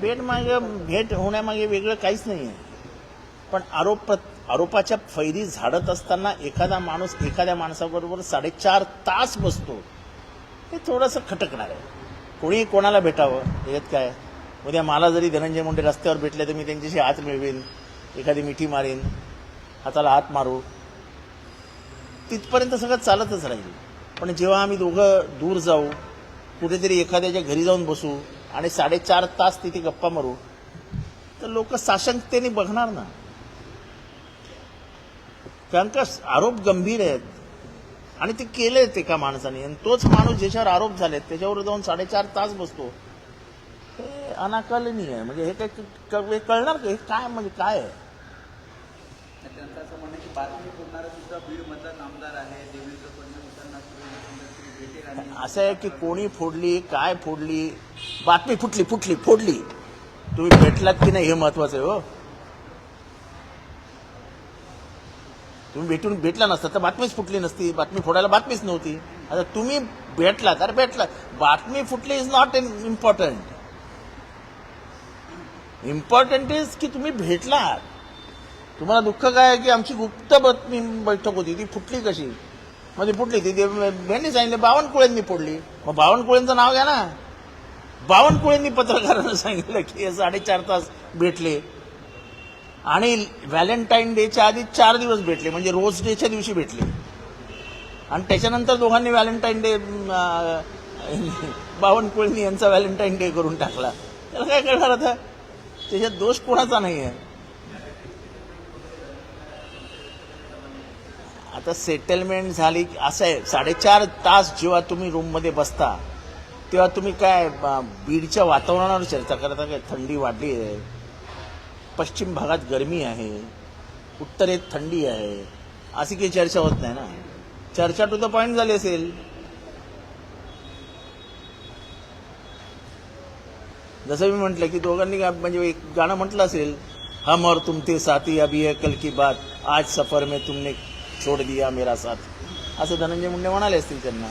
भेट मागे भेट होण्यामागे वेगळं काहीच नाही आहे पण आरोप आरोपाच्या फैरी झाडत असताना एखादा माणूस एखाद्या माणसाबरोबर साडेचार तास बसतो हे थोडंसं खटकणार आहे. कोणी कोणाला भेटावं याच्यात काय? उद्या मला जरी धनंजय मुंडे रस्त्यावर भेटले तर मी त्यांच्याशी हात मिळवीन एखादी मिठी मारीन हाताला हात मारू. तिथपर्यंत सगळं चालतच राहील. पण जेव्हा आम्ही दोघं दूर जाऊ कुठेतरी एखाद्याच्या घरी जाऊन बसू आणि साडेचार तास तिथे गप्पा मारू तर लोक साशंकतेने बघणार ना. कारण का आरोप गंभीर आहेत. आणि ते केलेत एका माणसाने. आणि तोच माणूस ज्याच्यावर आरोप झालेत त्याच्यावर जाऊन साडेचार तास बसतो. हे अनाकलनीय म्हणजे हे काय हे कळणार का? हे काय म्हणजे काय आहे? त्यांचं असं म्हणणं आहे की बातमी फोडणारा सुद्धा बीडमधला नामदार आहे देवेंद्र फडणवीस भेटेल आणि असं आहे की कोणी फोडली काय फोडली बातमी फुटली फुटली फोडली. तुम्ही भेटलात की नाही हे महत्वाचं आहे हो. तुम्ही भेटून भेटला नसता तर बातमीच फुटली नसती. बातमी फोडायला बातमीच नव्हती. आता तुम्ही भेटलात अरे भेटला. बातमी फुटली is not an important important is की तुम्ही भेटलात. तुम्हाला दुःख काय आहे की आमची गुप्त बातमी बैठक होती ती फुटली कशी? म्हणजे फुटली ती ते यांनी सांगितले बावनकुळेंनी फोडली. मग बावनकुळेंचं नाव घ्या ना. बावनकुळेंनी पत्रकारांना सांगितलं की साडेचार तास भेटले. आणि व्हॅलेंटाईन डेच्या आधी चार दिवस भेटले म्हणजे रोज डेच्या दिवशी भेटले. आणि त्याच्यानंतर दोघांनी व्हॅलेंटाईन डे बावनकुळेंनी यांचा व्हॅलेंटाईन डे करून टाकला. त्याला काय करणार आता? त्याच्यात दोष कोणाचा नाही आहे आता सेटलमेंट झाली असं आहे. साडेचार तास जेव्हा तुम्ही रूममध्ये बसता तेव्हा तुम्ही काय बीडच्या वातावरणावर चर्चा करता काय? थंडी वाढली आहे. पश्चिम भागात गरमी आहे. उत्तरेत थंडी आहे. अशी काही चर्चा होत नाही ना? चर्चा टू द पॉईंट झाली असेल. जसं मी म्हटलं की दोघांनी गा- म्हणजे एक गाणं म्हटलं असेल हम और तुम साथी अभी है कल की बात. आज सफर में तुमने छोड़ दिया मेरा साथ। असं धनंजय मुंडे म्हणाले असतील त्यांना।